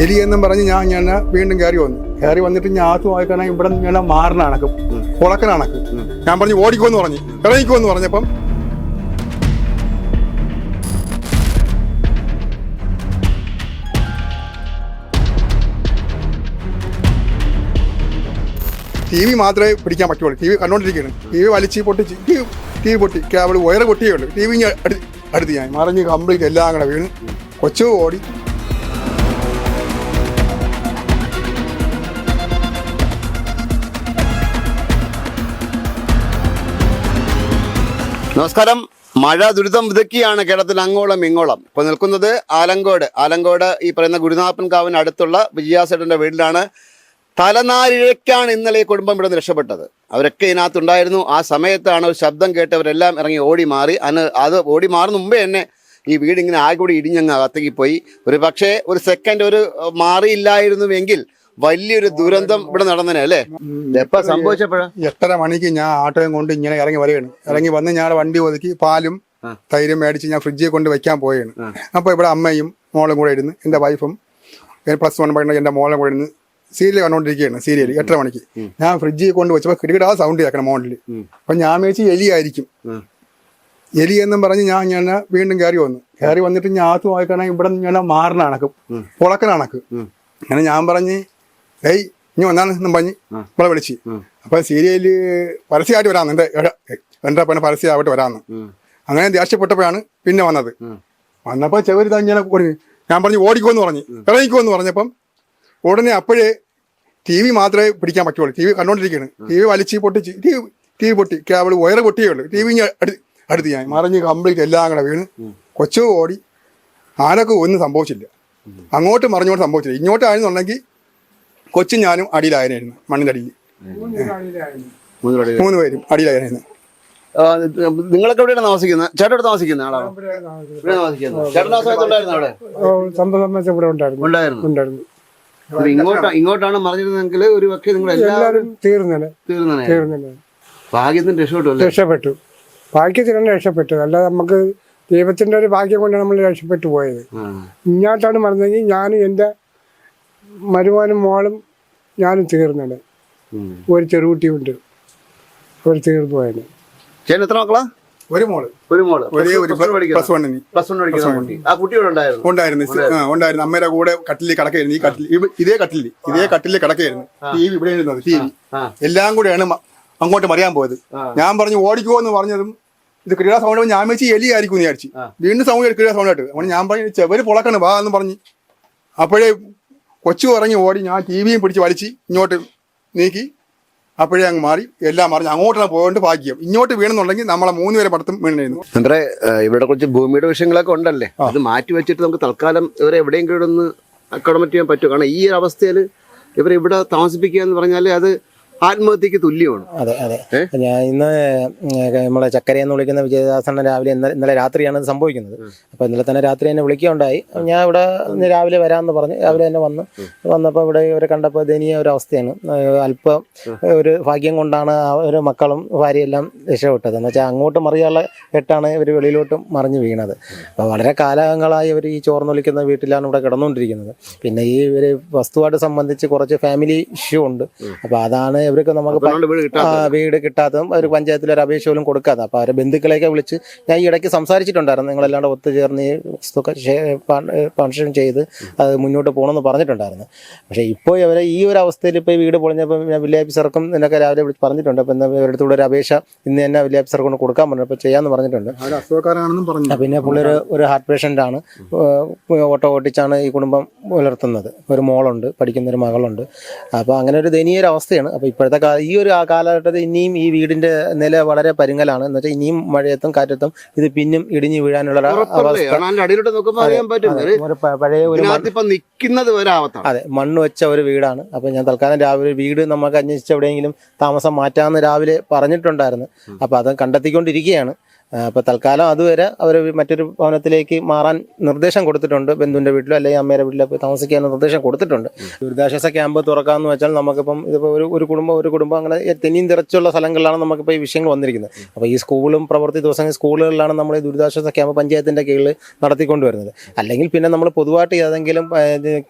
എലി എന്നും പറഞ്ഞ് ഞാൻ ഞാൻ വീണ്ടും കയറി വന്നു. കയറി വന്നിട്ട് ഞാൻ ആത്തു വായിക്കണ ഇവിടെ ഞാൻ കുളക്കണ കണക്ക് ഞാൻ പറഞ്ഞു ഓടിക്കുമെന്ന് പറഞ്ഞു. ഇറങ്ങിക്കുമെന്ന് പറഞ്ഞപ്പം ടി വി മാത്രമേ പിടിക്കാൻ പറ്റുള്ളൂ. ടി വി കണ്ടോണ്ടിരിക്കുകയാണ്. ടി വി വലിച്ച് പൊട്ടിച്ച് ടി വി ടി വി പൊട്ടി. കേബിൾ വയറ് പൊട്ടിയേ ഉള്ളൂ. ടി വി അടുത്ത് ഞാൻ. മറിഞ്ഞ് കംപ്ലീറ്റ് എല്ലാം കൂടെ വീണ്. കൊച്ചു ഓടി. നമസ്കാരം. മഴ ദുരിതം വിതക്കിയാണ് കേരളത്തിൽ അങ്ങോളം ഇങ്ങോളം. ഇപ്പോൾ നിൽക്കുന്നത് ആലങ്കോട്. ആലങ്കോട് ഈ പറയുന്ന ഗുരുനാഥൻ കാവിന് അടുത്തുള്ള വിജയാസേട്ടന്റെ വീട്ടിലാണ് തലനാരിഴയ്ക്കാണ് ഇന്നലെ ഈ കുടുംബം ഇവിടെ രക്ഷപ്പെട്ടത്. അവരൊക്കെ ഇതിനകത്തുണ്ടായിരുന്നു. ആ സമയത്താണ് ഒരു ശബ്ദം കേട്ടവരെല്ലാം ഇറങ്ങി ഓടി മാറി. അന്ന് അത് ഓടി മാറുന്ന മുമ്പേ തന്നെ ഈ വീടിങ്ങനെ ആകെ കൂടി ഇടിഞ്ഞങ്ങ് അകത്തേക്ക് പോയി. ഒരു പക്ഷേ ഒരു സെക്കൻഡ് ഒരു മാറിയില്ലായിരുന്നുവെങ്കിൽ വലിയൊരു ദുരന്തം ഇവിടെ നടന്നനെ അല്ലേ? എപ്പോ സംഭവിച്ചപ്പോഴാ? എട്ടര മണിക്ക് ഞാൻ ആട്ടോയും കൊണ്ട് ഇങ്ങനെ ഇറങ്ങി വരികയാണ്. ഇറങ്ങി വന്ന് ഞാൻ വണ്ടി ഒതുക്കി പാലും തൈരും മേടിച്ച് ഞാൻ ഫ്രിഡ്ജിൽ കൊണ്ട് വെക്കാൻ പോവുകയാണ്. അപ്പൊ അപ്പോൾ ഇവിടെ അമ്മയും മോളും കൂടെ ഇരുന്ന് എന്റെ വൈഫും പ്ലസ് വൺ പഠിക്കുന്ന എന്റെ മോളും കൂടെ ഇരുന്ന് സീരിയൽ കണ്ടുകൊണ്ടിരിക്കുകയാണ് സീരിയൽ എട്ടര മണിക്ക്. ഞാൻ ഫ്രിഡ്ജിൽ കൊണ്ട് വെച്ചപ്പോൾ കിടികിടാ സൗണ്ട് കേൾക്കണം മോണിൽ അപ്പൊ ഞാൻ മേടിച്ച് എലിയായിരിക്കും. എലി എന്നും പറഞ്ഞ് ഞാൻ ഞാൻ വീണ്ടും കയറി വന്നു. കയറി വന്നിട്ട് ഞാൻ ആത്തു വായിക്കണേ ഇവിടെ ഞാൻ മാറണ കണക്ക് ഉം. പുളക്കണ കണക്ക്. അങ്ങനെ ഞാൻ പറഞ്ഞ് ഏയ് ഇനി വന്നാന്ന് എന്നും പറഞ്ഞ്. നമ്മളെ വിളിച്ച്. അപ്പൊ സീരിയൽ പരസ്യമായിട്ട് വരാന്ന് എന്റെ എന്റെ പിന്നെ പരസ്യമായിട്ട് വരാന്ന്. അങ്ങനെ ദേഷ്യപ്പെട്ടപ്പോഴാണ് പിന്നെ വന്നത്. വന്നപ്പോ വന്നപ്പോൾ ചെവര് തന്നെ ഞാൻ പറഞ്ഞു ഓടിക്കോന്ന് പറഞ്ഞു. ഇറങ്ങിക്കോന്ന് പറഞ്ഞപ്പം ഉടനെ അപ്പോഴേ ടി വി മാത്രമേ പിടിക്കാൻ പറ്റുള്ളൂ. ടി വി കണ്ടോണ്ടിരിക്കുകയാണ് ടി വി വലിച്ച് പൊട്ടിച്ച് ടി വി ടി വി പൊട്ടി കേബിൾ വയറ് പൊട്ടിയേ ഉള്ളൂ. ടി വി അടുത്ത് അടുത്ത് ഞാൻ മറിഞ്ഞ് കംപ്ലീറ്റ് എല്ലാം കൂടെ വീണ് കൊച്ചു ഓടി ആനക്ക് ഒന്നും സംഭവിച്ചില്ല. അങ്ങോട്ട് മറിഞ്ഞോട്ട് സംഭവിച്ചില്ല. ഇങ്ങോട്ടായിരുന്നുണ്ടെങ്കിൽ കൊച്ചും ഞാനും അടിയിലായിരുന്നു മണ്ണിനടിയിൽ അടിയിൽ മൂന്ന് പേര്. അടിയിലായിരുന്നു നിങ്ങളൊക്കെ എവിടെയാണ് താമസിക്കുന്നത്? ചേട്ടൻ താമസിക്കുന്ന ആളാണോ? ഇവിടെ താമസിക്കുന്നത്? ചേട്ടൻ ആ സമയത്ത് ഉണ്ടായിരുന്നു അവിടെ? സംബന്ധിച്ച് ഇവിടെ ഉണ്ടായിരുന്നു. ഉണ്ടായിരുന്നു. ഉണ്ടായിരുന്നു. അപ്പൊ ഇങ്ങോട്ടാ ഇങ്ങോട്ടാണ് മറിഞ്ഞിരുന്നെങ്കിൽ ഒരു പക്ഷേ നിങ്ങൾ എല്ലാവരും തീർന്നനെ. ഭാഗ്യത്തിന് രക്ഷപ്പെട്ടു രക്ഷപ്പെട്ടു. ഭാഗ്യത്തിനാണ് രക്ഷപ്പെട്ടു. അല്ലാതെ നമുക്ക് ദൈവത്തിന്റെ ഒരു ഭാഗ്യം കൊണ്ടാണ് നമ്മൾ രക്ഷപ്പെട്ടു പോയത്. ഇങ്ങോട്ടാണ് മറന്നെങ്കിൽ ഞാനും എന്റെ മരുമോനും മോളും ഞാനും തീർന്നുണ്ട്. ഒരു ചെറുകുട്ടിയുണ്ട്. ഒരു തീർന്നു പോയത് ചേട്ടൻ എത്ര മക്കളാ? ഒരു മോൾ. ഒരു മോൾ. ഒരേ ഒരു പ്ലസ് വണ്ണിന്. പ്ലസ് വൺ പഠിക്കുന്ന കുട്ടി. ആ കുട്ടി ഇവിടെ ഉണ്ടായിരുന്നു? ഉണ്ടായിരുന്നു. ആ, ഉണ്ടായിരുന്നു. അമ്മയുടെ കൂടെ കട്ടിലിൽ കിടക്കായിരുന്നു. ഈ കട്ടിൽ ഇതേ കട്ടിലിൽ ഇതേ കട്ടിലിൽ കിടക്കായിരുന്നു. ടി വി ഇവിടെ ഇരുന്നത്. T V. എല്ലാം കൂടെയാണ് അങ്ങോട്ട് മറിയാൻ പോയത്. ഞാൻ പറഞ്ഞു ഓടിക്കോ എന്ന് പറഞ്ഞതും ഇത് ക്രീഡ സൗണ്ട് ഞാൻ വെച്ച് എലി ആയിരിക്കും വിചാരിച്ചു. വീണ്ടും സൗണ്ട് ക്രീഡ സൗണ്ട് ആയിട്ട് ഞാൻ പറഞ്ഞു ചെവര് പൊളക്കണ് വാ എന്ന് പറഞ്ഞു. അപ്പോഴേ കൊച്ചു ഇറങ്ങി ഓടി ഞാൻ ടി വിയും പിടിച്ച് വലിച്ച് ഇങ്ങോട്ട് നീക്കി. അപ്പോഴേ അങ്ങ് മാറി. എല്ലാം മറിഞ്ഞ് അങ്ങോട്ടാണ് പോകേണ്ട ഭാഗ്യം. ഇങ്ങോട്ട് വീണെന്നുണ്ടെങ്കിൽ നമ്മളെ മൂന്ന് പേരെ പടത്തും വീണായിരുന്നു നമ്മുടെ ഇവിടെ കുറച്ച് ഭൂമിയുടെ വിഷയങ്ങളൊക്കെ ഉണ്ടല്ലേ? അത് മാറ്റി വെച്ചിട്ട് നമുക്ക് തൽക്കാലം ഇവരെ എവിടെയെങ്കിലും ഒന്ന് അക്കോമഡേറ്റ് ചെയ്യാൻ പറ്റും. കാരണം ഈ ഒരു അവസ്ഥയിൽ ഇവരെ ഇവിടെ താമസിപ്പിക്കുക എന്ന് പറഞ്ഞാൽ അത് ആത്മഹത്യക്ക് തുല്യമാണ്. അതെ അതെ. ഞാൻ ഇന്ന് നമ്മളെ ചക്കര എന്ന് വിളിക്കുന്ന വിജയദാസണ്ണൻ രാവിലെ ഇന്നലെ രാത്രിയാണ് ഇത് സംഭവിക്കുന്നത്. അപ്പോൾ ഇന്നലെ തന്നെ രാത്രി എന്നെ വിളിക്കുകയുണ്ടായി. ഞാൻ ഇവിടെ ഇന്ന് രാവിലെ വരാമെന്ന് പറഞ്ഞ് രാവിലെ തന്നെ വന്ന് വന്നപ്പോൾ ഇവിടെ ഇവരെ കണ്ടപ്പോൾ ദയനീയ ഒരു അവസ്ഥയാണ് അല്പം ഒരു ഭാഗ്യം കൊണ്ടാണ് ഒരു മക്കളും ഭാര്യയെല്ലാം രക്ഷപ്പെട്ടത്. എന്ന് വെച്ചാൽ അങ്ങോട്ട് മറിയാനുള്ള എട്ടാണ് ഇവർ വെളിയിലോട്ട് മറിഞ്ഞു വീണത്. അപ്പോൾ വളരെ കാലങ്ങളായി ഇവർ ഈ ചോർന്നൊലിക്കുന്ന വീട്ടിലാണ് ഇവിടെ കിടന്നുകൊണ്ടിരിക്കുന്നത്. പിന്നെ ഈ ഒരു വസ്തുവായിട്ട് സംബന്ധിച്ച് കുറച്ച് ഫാമിലി ഇഷ്യൂ ഉണ്ട്. അപ്പോൾ അതാണ് ഇവർക്ക് നമുക്ക് വീട് കിട്ടാത്തതും. ഒരു പഞ്ചായത്തിൽ ഒരു അപേക്ഷ പോലും കൊടുക്കാതെ. അപ്പോൾ അവരെ ബന്ധുക്കളെയൊക്കെ വിളിച്ച് ഞാൻ ഈ ഇടയ്ക്ക് സംസാരിച്ചിട്ടുണ്ടായിരുന്നു. നിങ്ങളെല്ലാം കൂടെ ഒത്തുചേർന്ന് ഈ വസ്തുക്കൾ ഫംഗ്ഷൻ ചെയ്ത് അത് മുന്നോട്ട് പോകണമെന്ന് പറഞ്ഞിട്ടുണ്ടായിരുന്നു. പക്ഷേ ഇപ്പോൾ ഇവരെ ഈ ഒരു അവസ്ഥയിൽ ഇപ്പോൾ വീട് പൊളിഞ്ഞപ്പോൾ ഞാൻ വില്ലേജ് ഓഫീസർക്കും എന്നൊക്കെ രാവിലെ വിളിച്ച് പറഞ്ഞിട്ടുണ്ട്. അപ്പോൾ എന്നാൽ ഇവരുടെ കൂടെ ഒരു അപേക്ഷ ഇന്ന് തന്നെ വില്ലേജ് ഓഫീസർ കൊണ്ട് കൊടുക്കാൻ പറഞ്ഞു. അപ്പോൾ ചെയ്യാമെന്ന് പറഞ്ഞിട്ടുണ്ട്. പിന്നെ പുള്ളി ഒരു ഒരു ഹാർട്ട് പേഷ്യന്റ് ആണ് ഓട്ടോ ഓട്ടിച്ചാണ് ഈ കുടുംബം പുലർത്തുന്നത് ഒരു മോളുണ്ട് പഠിക്കുന്ന ഒരു മകളുണ്ട്. അപ്പോൾ അങ്ങനെ ഒരു ദയനീയ ഒരു അവസ്ഥയാണ്. അപ്പോൾ ഇപ്പോഴത്തെ കാല ഈ ഒരു കാലഘട്ടത്തിൽ ഇനിയും ഈ വീടിന്റെ നില വളരെ പരുങ്ങലാണ്. എന്ന് വെച്ചാൽ ഇനിയും മഴയത്തും കാറ്റത്തും ഇത് പിന്നും ഇടിഞ്ഞു വീഴാനുള്ള അടിയിലോട്ട് നോക്കുമ്പോൾ അറിയാൻ പറ്റും. പഴയ ഒരു നിൽക്കുന്നത് അതെ മണ്ണ് വെച്ച ഒരു വീടാണ്. അപ്പൊ ഞാൻ തൽക്കാലം രാവിലെ വീട് നമുക്ക് അന്വേഷിച്ച് എവിടെയെങ്കിലും താമസം മാറ്റാമെന്ന് രാവിലെ പറഞ്ഞിട്ടുണ്ടായിരുന്നു. അപ്പൊ അത് കണ്ടെത്തിക്കൊണ്ടിരിക്കുകയാണ്. അപ്പോൾ തൽക്കാലം അതുവരെ അവർ മറ്റൊരു ഭവനത്തിലേക്ക് മാറാൻ നിർദ്ദേശം കൊടുത്തിട്ടുണ്ട്. ബന്ധുവിന്റെ വീട്ടിലോ അല്ലെങ്കിൽ അമ്മയുടെ വീട്ടിലോ പോയി താമസിക്കാൻ നിർദ്ദേശം കൊടുത്തിട്ടുണ്ട്. ദുരിതാശ്വാസ ക്യാമ്പ് തുറക്കാമെന്ന് വെച്ചാൽ നമുക്കിപ്പം ഇതിപ്പോൾ ഒരു ഒരു കുടുംബം ഒരു കുടുംബം അങ്ങനെ തെന്നിയും തിരച്ചുള്ള സ്ഥലങ്ങളിലാണ് നമുക്കിപ്പോൾ ഈ വിഷയങ്ങൾ വന്നിരിക്കുന്നത്. അപ്പോൾ ഈ സ്കൂളും പ്രവൃത്തി ദിവസങ്ങളിൽ സ്കൂളുകളിലാണ് നമ്മൾ ഈ ദുരിതാശ്വാസ ക്യാമ്പ് പഞ്ചായത്തിന്റെ കീഴിൽ നടത്തിക്കൊണ്ടുവരുന്നത്. അല്ലെങ്കിൽ പിന്നെ നമ്മൾ പൊതുവായിട്ട് ഏതെങ്കിലും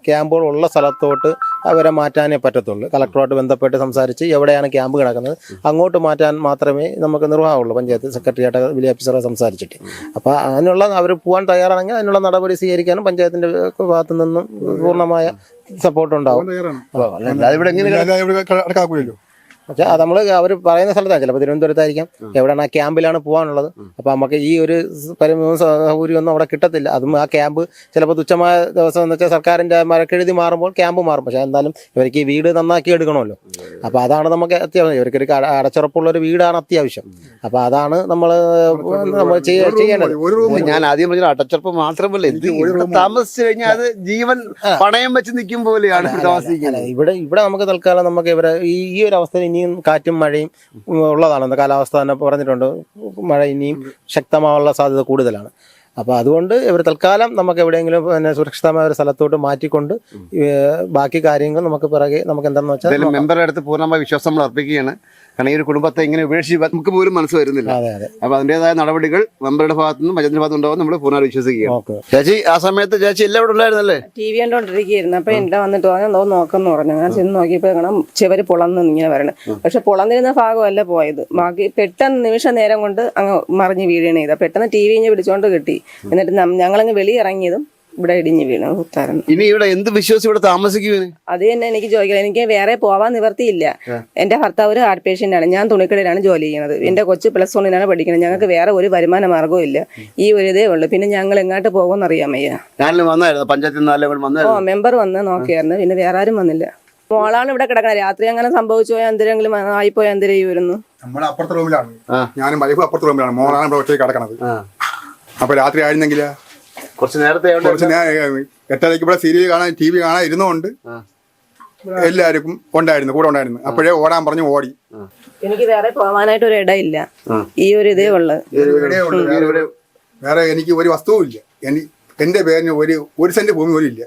ക്യാമ്പുകൾ ഉള്ള സ്ഥലത്തോട്ട് അവരെ മാറ്റാനേ പറ്റത്തുള്ളൂ. കളക്ടറുമായിട്ട് ബന്ധപ്പെട്ട് സംസാരിച്ച് എവിടെയാണ് ക്യാമ്പ് കിടക്കുന്നത് അങ്ങോട്ട് മാറ്റാൻ മാത്രമേ നമുക്ക് നിർവാഹമുള്ളൂ. പഞ്ചായത്ത് സെക്രട്ടറിയായിട്ട് വലിയ ഓഫീസറെ സംസാരിച്ചിട്ട്. അപ്പോൾ അതിനുള്ള അവർ പോകാൻ തയ്യാറാണെങ്കിൽ അതിനുള്ള നടപടി സ്വീകരിക്കാനും പഞ്ചായത്തിന്റെ ഭാഗത്തു നിന്നും പൂർണമായ സപ്പോർട്ട് ഉണ്ടാവും. അല്ലാതെ ഇവിടെ പക്ഷേ അത് നമ്മൾ അവർ പറയുന്ന സ്ഥലത്താണ് ചിലപ്പോൾ തിരുവനന്തപുരത്തായിരിക്കാം എവിടെയാണ് ആ ക്യാമ്പിലാണ് പോകാനുള്ളത്. അപ്പോൾ നമുക്ക് ഈ ഒരു പരിമിതവും സൗകര്യമൊന്നും അവിടെ കിട്ടത്തില്ല. അതും ആ ക്യാമ്പ് ചിലപ്പോൾ തുച്ഛമായ ദിവസം എന്ന് വെച്ചാൽ സർക്കാരിന്റെ മരക്കെഴുതി മാറുമ്പോൾ ക്യാമ്പ് മാറും. പക്ഷേ എന്തായാലും ഇവർക്ക് ഈ വീട് നന്നാക്കി എടുക്കണമല്ലോ. അപ്പോൾ അതാണ് നമുക്ക് അത്യാവശ്യം. ഇവർക്കൊരു കട- അടച്ചുറപ്പുള്ള ഒരു വീടാണ് അത്യാവശ്യം. അപ്പോൾ അതാണ് നമ്മൾ നമ്മൾ ചെയ്യ- ചെയ്യേണ്ടത്. ഒരു ഞാൻ ആദ്യം പറഞ്ഞ അടച്ചുറപ്പ് മാത്രമല്ല. താമസിച്ചു കഴിഞ്ഞാൽ അത് ജീവൻ പണയം വെച്ച് നിൽക്കും പോലെയാണ് താമസിക്കുന്നത്. ഇവിടെ ഇവിടെ നമുക്ക് തൽക്കാലം നമുക്ക് ഇവരെ ഈ ഈ ഒരു അവസ്ഥയിൽ ഇനിയും കാറ്റും മഴയും ഉള്ളതാണ്. കാലാവസ്ഥ തന്നെ പറഞ്ഞിട്ടുണ്ട്. മഴ ഇനിയും ശക്തമാവാനുള്ള സാധ്യത കൂടുതലാണ്. അപ്പോൾ അതുകൊണ്ട് ഇവർ തൽക്കാലം നമുക്ക് എവിടെയെങ്കിലും പിന്നെ സുരക്ഷിതമായ ഒരു സ്ഥലത്തോട്ട് മാറ്റിക്കൊണ്ട് ബാക്കി കാര്യങ്ങൾ നമുക്ക് പിറകെ നമുക്ക് എന്താണെന്ന് വെച്ചാൽ മെമ്പറുടെ അടുത്ത് പൂർണമായി വിശ്വാസം നമ്മൾ അർപ്പിക്കുകയാണ്. കാരണം ഈ ഒരു കുടുംബത്തെ ഇങ്ങനെ ഉപേക്ഷിച്ച് നമുക്ക് പോലും മനസ്സ് വരുന്നില്ല. അപ്പൊ അതിന്റേതായ നടപടികൾ മെമ്പറുടെ ഭാഗത്തു നിന്നും ഭജന്റെ ഭാഗത്തും ഉണ്ടാവും നമ്മൾ പൂർണ വിശ്വസിക്കുകയാണ്. ഓക്കെ. ചേച്ചി ആ സമയത്ത് ചേച്ചി എല്ലാം ഇവിടെ ഉണ്ടായിരുന്നല്ലേ ടി വി കണ്ടോണ്ടിരിക്കുന്നു അപ്പൊ എന്റെ വന്നിട്ട് പറഞ്ഞു എന്തോ നോക്കെന്ന് പറഞ്ഞു. ഞാൻ ചെന്ന് നോക്കിയപ്പോ കാണാം ചെവര് പൊളന്ന് ഇങ്ങനെ വരണം. പക്ഷെ പൊളന്നിരുന്ന ഭാഗമല്ല പോയത്. ബാക്കി പെട്ടെന്ന് നിമിഷ നേരം കൊണ്ട് അങ്ങ് മറിഞ്ഞ് വീഴണ ചെയ്ത പെട്ടെന്ന് ടി വി പിടിച്ചോണ്ട് കിട്ടി. എന്നിട്ട് ഞങ്ങളങ്ങ് വെളിയിറങ്ങിയതും ഇവിടെ ഇടിഞ്ഞു വീണു ഉത്താരം ഇനി ഇവിടെ എന്ത് വിശ്വസിച്ച് ഇവിടെ താമസിക്കുവിന്? അത് തന്നെ എനിക്ക് ചോദിക്കാം എനിക്ക് വേറെ പോവാൻ നിവർത്തിയില്ല. എന്റെ ഭർത്താവ് ഒരു ഹാർട്ട് പേഷ്യന്റ് ആണ് ഞാൻ തുണിക്കടയിലാണ് ജോലി ചെയ്യുന്നത്. എന്റെ കൊച്ചു പ്ലസ് വണ്ണിനാണ് പഠിക്കുന്നത് ഞങ്ങൾക്ക് വേറെ ഒരു വരുമാന മാർഗവും ഇല്ല. ഈ ഒരു ഇതേ ഉള്ളൂ. പിന്നെ ഞങ്ങൾ എങ്ങോട്ട് പോകുമെന്ന് അറിയാമയ്യോ ഓ മെമ്പർ വന്ന് നോക്കിയായിരുന്നു. പിന്നെ വേറെ ആരും വന്നില്ല. മോളാണ് ഇവിടെ കിടക്കുന്നത് രാത്രി അങ്ങനെ സംഭവിച്ചു പോയാൽ എന്തെങ്കിലും ആയിപ്പോയാൽ എന്തിനു ചെയ്യുമായിരുന്നു നമ്മൾ അപ്പുറത്തെ റൂമിലാണ്. ഞാനും വൈഫ് അപ്പുറത്തെ റൂമിലാണ്. മോളാണ് ഇവിടെ ഒറ്റയ്ക്ക് കിടക്കണത്. അപ്പൊ രാത്രി ആയിരുന്നെങ്കിൽ കുറച്ച് നേരത്തെ കുറച്ച് ഞാൻ എട്ടരയ്ക്ക് ഇവിടെ സീരിയൽ കാണാൻ ടി വി കാണാൻ ഇരുന്നുകൊണ്ട്. എല്ലാവർക്കും ഉണ്ടായിരുന്നു കൂടെ ഉണ്ടായിരുന്നു. അപ്പോഴേ ഓടാൻ പറഞ്ഞു ഓടി. എനിക്ക് വേറെ പോവാനായിട്ട് ഒരു ഇടയില്ല. ഈ ഒരു ഇതേ ഉള്ളത് ഉള്ളൂ. വേറെ- വേറെ എനിക്ക് ഒരു വസ്തുവും ഇല്ല. എന്റെ പേരിന് ഒരു ഒരു സെന്റ് ഭൂമി പോലും ഇല്ല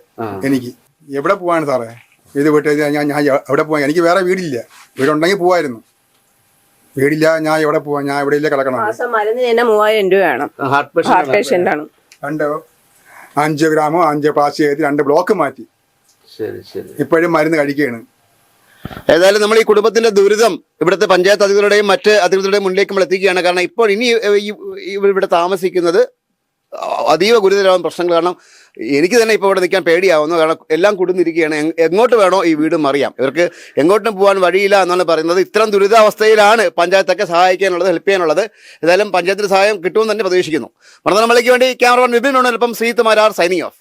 എനിക്ക്. എവിടെ പോവാണ് സാറേ? ഇത് വിട്ട് ഞാൻ ഞാൻ എവിടെ പോവാൻ എനിക്ക് വേറെ വീടില്ല. വീടുണ്ടെങ്കിൽ പോവായിരുന്നു. വീടില്ല ഞാൻ എവിടെ പോവാ? ഞാൻ എവിടെയില്ല ഇല്ല കിടക്കണം മാസം മരുന്നിന് തന്നെ മൂവായിരം രൂപ വേണം. ഹാർട്ട് ഹാർട്ട് പേഷ്യന്റ് ആണ്. രണ്ട് അഞ്ച് ഗ്രാമോ അഞ്ച് പ്ലാസ്റ്റിക് ചെയ്ത് രണ്ട് ബ്ലോക്ക് മാറ്റി. ശരി ശരി. ഇപ്പോഴും മരുന്ന് കഴിക്കുകയാണ്. ഏതായാലും നമ്മൾ ഈ കുടുംബത്തിന്റെ ദുരിതം ഇവിടുത്തെ പഞ്ചായത്ത് അധികൃതരുടെയും മറ്റ് അധികൃതരുടെയും മുന്നിലേക്ക് നമ്മൾ എത്തിക്കുകയാണ്. കാരണം ഇപ്പോൾ ഇനി ഇവിടെ താമസിക്കുന്നത് അതീവ ഗുരുതരമായ പ്രശ്നങ്ങൾ കാരണം എനിക്ക് തന്നെ ഇപ്പോൾ ഇവിടെ നിൽക്കാൻ പേടിയാവുന്നു. കാരണം എല്ലാം കുടുന്നിരിക്കുകയാണ് എങ്ങോട്ട് വേണോ ഈ വീട് മറിയാം. ഇവർക്ക് എങ്ങോട്ടും പോകാൻ വഴിയില്ല എന്നാണ് പറയുന്നത്. ഇത്തരം ദുരിതാവസ്ഥയിലാണ് പഞ്ചായത്തൊക്കെ സഹായിക്കാനുള്ളത് ഹെൽപ്പ് ചെയ്യാനുള്ളത്. ഏതായാലും പഞ്ചായത്തിന് സഹായം കിട്ടുമെന്ന് തന്നെ പ്രതീക്ഷിക്കുന്നു. മണത്തനമലയ്ക്ക് വേണ്ടി ക്യാമറമാൻ വിപിൻ ഉണർപ്പം ഇപ്പം മാരാർ സൈനിങ് ഓഫ്